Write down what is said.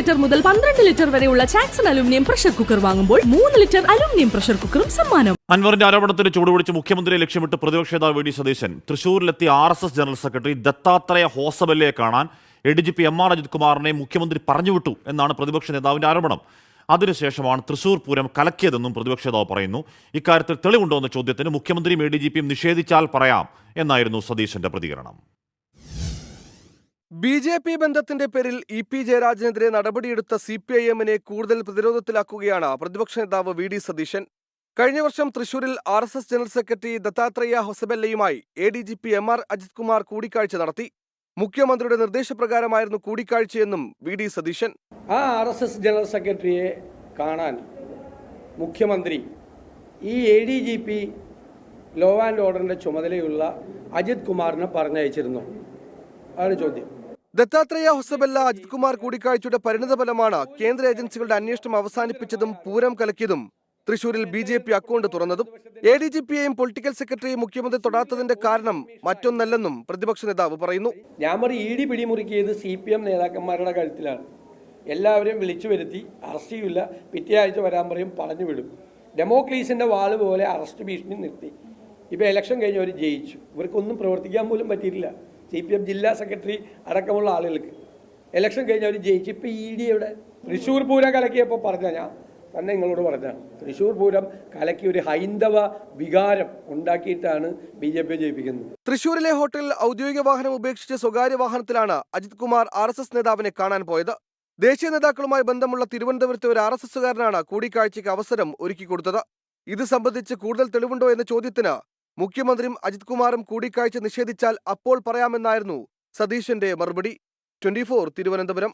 Litre മുതൽ പന്ത്രണ്ട് litre വരെയുള്ള ചാക്സൺ അലുമിനിയം പ്രഷർ കുക്കർ വാങ്ങുമ്പോൾ മൂന്ന് ലിറ്റർ അലുമിനിയം പ്രഷർ കുക്കറും സമ്മാനം. അൻവറിന്റെ ആരോപണത്തിന് ചൂടുപിടിച്ച് മുഖ്യമന്ത്രിയെ ലക്ഷ്യമിട്ട് പ്രതിപക്ഷ നേതാവ് V D Satheesan തൃശൂരിലെത്തിയ R S S general secretary Dattatreya ഹോസബല്ലയെ കാണാൻ A D G P M R Ajith കുമാറിനെ മുഖ്യമന്ത്രി പറഞ്ഞുവിട്ടു എന്നാണ് പ്രതിപക്ഷ നേതാവിന്റെ ആരോപണം. അതിനുശേഷമാണ് തൃശൂർ പൂരം കലക്കിയതെന്നും പ്രതിപക്ഷ നേതാവ് പറയുന്നു. ഇക്കാര്യത്തിൽ തെളിവുണ്ടോ എന്ന ചോദ്യത്തിന് മുഖ്യമന്ത്രിയും എ ഡി ജി പിയും നിഷേധിച്ചാൽ പറയാം എന്നായിരുന്നു സതീശന്റെ പ്രതികരണം. ബി ജെ പി ബന്ധത്തിന്റെ പേരിൽ ഇ പി ജയരാജനെതിരെ നടപടിയെടുത്ത സി പി ഐ എമ്മിനെ കൂടുതൽ പ്രതിരോധത്തിലാക്കുകയാണ് പ്രതിപക്ഷ നേതാവ് വി ഡി സതീശൻ. കഴിഞ്ഞ വർഷം തൃശൂരിൽ R S S general secretary Dattatreya ഹൊസബെല്ലയുമായി A D G P M R Ajith Kumar കൂടിക്കാഴ്ച നടത്തി. മുഖ്യമന്ത്രിയുടെ നിർദ്ദേശപ്രകാരമായിരുന്നു കൂടിക്കാഴ്ചയെന്നും വി ഡി സതീശൻ. ആ ആർ എസ് എസ് ജനറൽ സെക്രട്ടറിയെ കാണാൻ മുഖ്യമന്ത്രി ഈ A D G P law and ഓർഡറിന്റെ ചുമതലയുള്ള അജിത് കുമാറിനെ പറഞ്ഞയച്ചിരുന്നു. അതാണ് ചോദ്യം. ദത്താത്രേയ ഹൊസബല്ല അജിത് കുമാർ കൂടിക്കാഴ്ചയുടെ പരിണിതഫലമാണ് കേന്ദ്ര ഏജൻസികളുടെ അന്വേഷണം അവസാനിപ്പിച്ചതും പൂരം കലക്കിയതും. തൃശൂരിൽ ബി ജെ പി അക്കൗണ്ട് തുറന്നതും. എ ഡി ജി പിയെയും പൊളിറ്റിക്കൽ സെക്രട്ടറിയും മുഖ്യമന്ത്രി തൊടാത്തതിന്റെ കാരണം മറ്റൊന്നല്ലെന്നും പ്രതിപക്ഷ നേതാവ് പറയുന്നു. ഞാൻ പറയും ഇ ഡി പിടിമുറുക്കിയത് സി പി എം നേതാക്കന്മാരുടെ കഴുത്തിലാണ്. എല്ലാവരെയും വിളിച്ചു വരുത്തി അറസ്റ്റ് ചെയ്യില്ല പിറ്റേ ആഴ്ച വരാൻ പറയും പറഞ്ഞു വിടും. ഡെമോക്രീസിന്റെ വാൾ പോലെ അറസ്റ്റ് ഭീഷണി നിർത്തി. ഇപ്പൊ ഇലക്ഷൻ കഴിഞ്ഞ് അവർ ജയിച്ചു. ഇവർക്കൊന്നും പ്രവർത്തിക്കാൻ പോലും പറ്റിയിട്ടില്ല. സി പി എം ജില്ലാ സെക്രട്ടറി അടക്കമുള്ള ആളുകൾക്ക്. ഇലക്ഷൻ കഴിഞ്ഞ് അവർ ജയിച്ചു ഇപ്പോൾ ഇ ഡി എവിടെ തൃശ്ശൂർ പൂരം കലക്കിയപ്പോൾ പറഞ്ഞ ഞാൻ തന്നെ നിങ്ങളോട് പറഞ്ഞാണ് തൃശ്ശൂർ പൂരം കലക്കി ഒരു ഹൈന്ദവ വികാരം ഉണ്ടാക്കിയിട്ടാണ് ബി ജെ പി ജയിപ്പിക്കുന്നത്. തൃശ്ശൂരിലെ ഹോട്ടലിൽ ഔദ്യോഗിക വാഹനം ഉപേക്ഷിച്ച് സ്വകാര്യ വാഹനത്തിലാണ് Ajith Kumar R S S നേതാവിനെ കാണാൻ പോയത്. ദേശീയ നേതാക്കളുമായി ബന്ധമുള്ള തിരുവനന്തപുരത്തെ ഒരു ആർ എസ് എസുകാരനാണ് കൂടിക്കാഴ്ചയ്ക്ക് അവസരം ഒരുക്കി കൊടുത്തത് ഇത് സംബന്ധിച്ച് കൂടുതൽ തെളിവുണ്ടോ എന്ന ചോദ്യത്തിന് മുഖ്യമന്ത്രിയും അജിത് കുമാറും കൂടിക്കാഴ്ച നിഷേധിച്ചാൽ അപ്പോൾ പറയാമെന്നായിരുന്നു സതീശന്റെ മറുപടി. ട്വന്റി തിരുവനന്തപുരം.